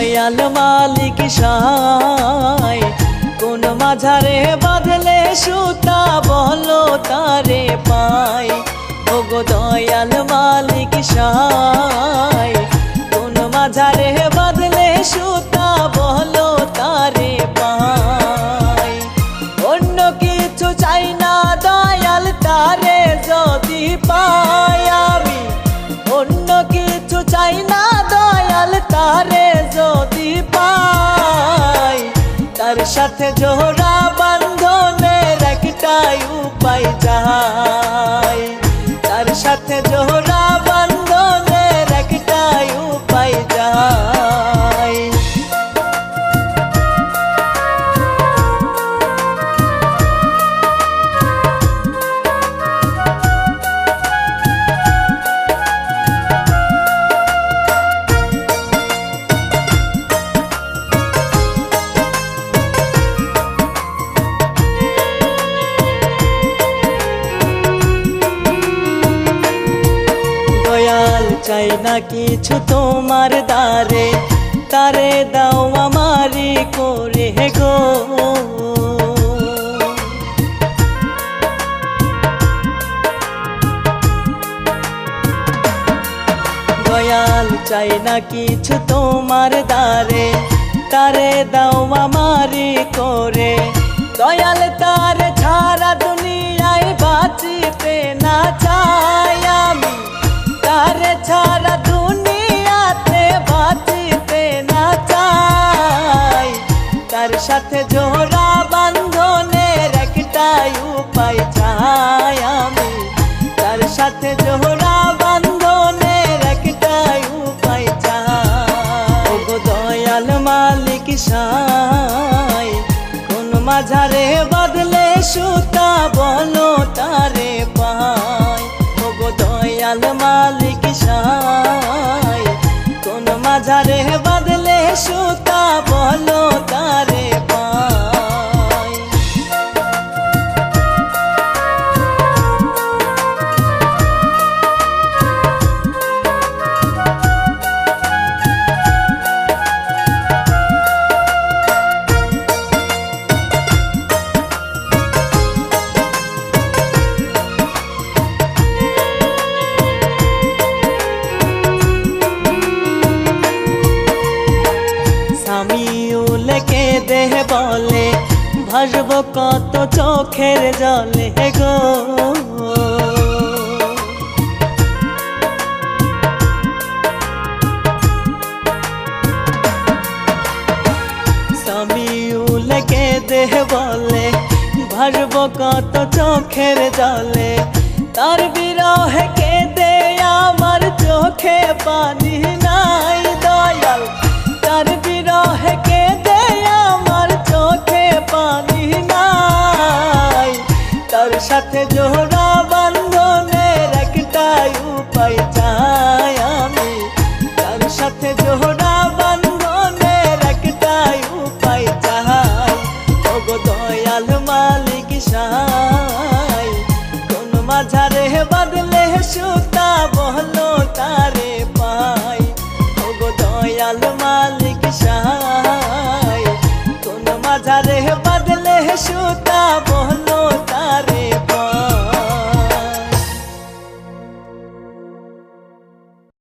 দয়াল মালিক সাই কোন মাঝারে বাঁধলে সুতা বলো তারে সাথে জোড়া বান্ধনের একটাই উপায় চাই তার সাথে জোড়া চাই না কিছু তোমার দ্বারে, তারে দাও আমারি করে গো। দয়াল চাই না কিছু তোমার দ্বারে, তারে দাও আমারি করে। দয়াল তার ছাড়া সাথে জোড়া বান্ধনের একটাই উপায় চাই আমি। তার সাথে জোড়া বান্ধনের একটাই উপায় চাই। ওগো দয়াল মালিক সাই, কোন মাঝারে বদলে সুতা বলো তারে পায় ওগো দয়াল মালিক সাই স্বামীউলকে দেহ বলে, ভাসব কত চোখের জলে গো। স্বামীউলকে দেহ বলে, ভাসব কত চোখের জলে। তার বিরহে কে দে আমার চোখে পানি সাথে জোড়া বন্ধনে একটাই উপায় চাই আমি। তার সাথে জোড়া বন্ধনে একটাই উপায় চাই। ওগো দয়াল মালিক সাই, কোন মাঝারে বদলে সুতা বহলো তারে পাই। ওগো দয়াল মালিক সাই, কোন মাঝারে বদলে সুতা বহলো